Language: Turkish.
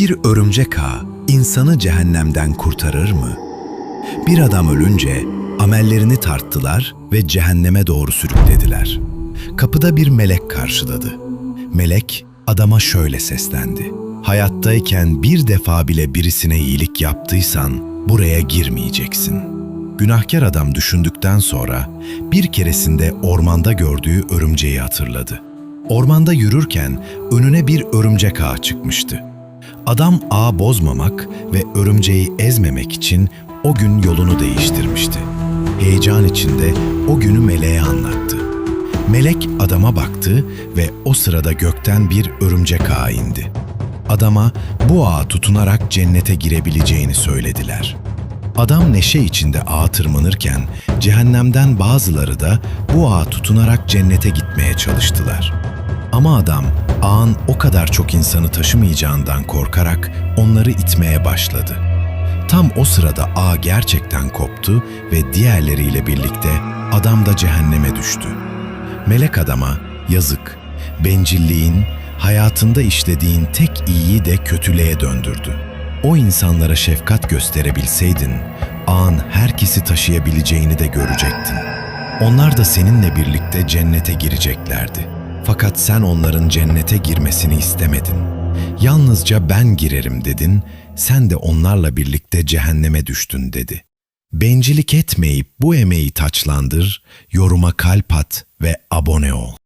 Bir örümcek ağı insanı cehennemden kurtarır mı? Bir adam ölünce amellerini tarttılar ve cehenneme doğru sürüklediler. Kapıda bir melek karşıladı. Melek adama şöyle seslendi. Hayattayken bir defa bile birisine iyilik yaptıysan buraya girmeyeceksin. Günahkar adam düşündükten sonra bir keresinde ormanda gördüğü örümceği hatırladı. Ormanda yürürken önüne bir örümcek ağı çıkmıştı. Adam ağı bozmamak ve örümceği ezmemek için o gün yolunu değiştirmişti. Heyecan içinde o günü meleğe anlattı. Melek adama baktı ve o sırada gökten bir örümcek ağı indi. Adama bu ağa tutunarak cennete girebileceğini söylediler. Adam neşe içinde ağa tırmanırken cehennemden bazıları da bu ağa tutunarak cennete gitmeye çalıştılar. Ama adam ağın o kadar çok insanı taşımayacağından korkarak onları itmeye başladı. Tam o sırada ağ gerçekten koptu ve diğerleriyle birlikte adam da cehenneme düştü. Melek adama yazık, bencilliğin, hayatında işlediğin tek iyiyi de kötülüğe döndürdü. O insanlara şefkat gösterebilseydin, ağın herkesi taşıyabileceğini de görecektin. Onlar da seninle birlikte cennete gireceklerdi. Fakat sen onların cennete girmesini istemedin. Yalnızca ben girerim dedin, sen de onlarla birlikte cehenneme düştün dedi. Bencillik etmeyip bu emeği taçlandır, yoruma kalp at ve abone ol.